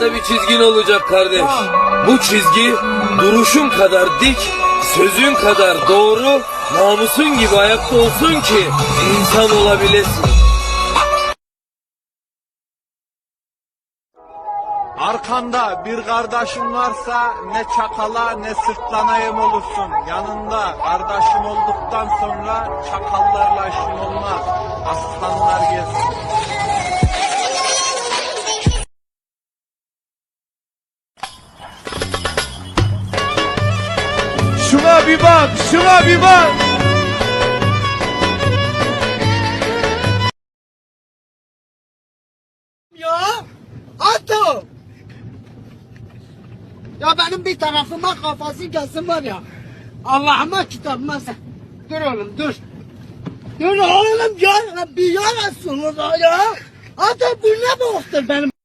Bir çizgin olacak kardeş. Bu çizgi duruşun kadar dik, sözün kadar doğru, namusun gibi ayakta olsun ki insan olabilesin. Arkanda bir kardeşin varsa ne çakala ne sırtlana yem olursun. Yanında kardeşin olduktan sonra çakallarla işin olmaz. Aslanlar gelsin. Şuna bir bak, şuna bir bak. Ya Ato! Ya benim bir tarafıma kafası gelsin var ya. Allah'ıma kitabıma sen. Dur oğlum dur. Dur oğlum ya bir ya Resulullah ya. Ato bu ne boktur benim.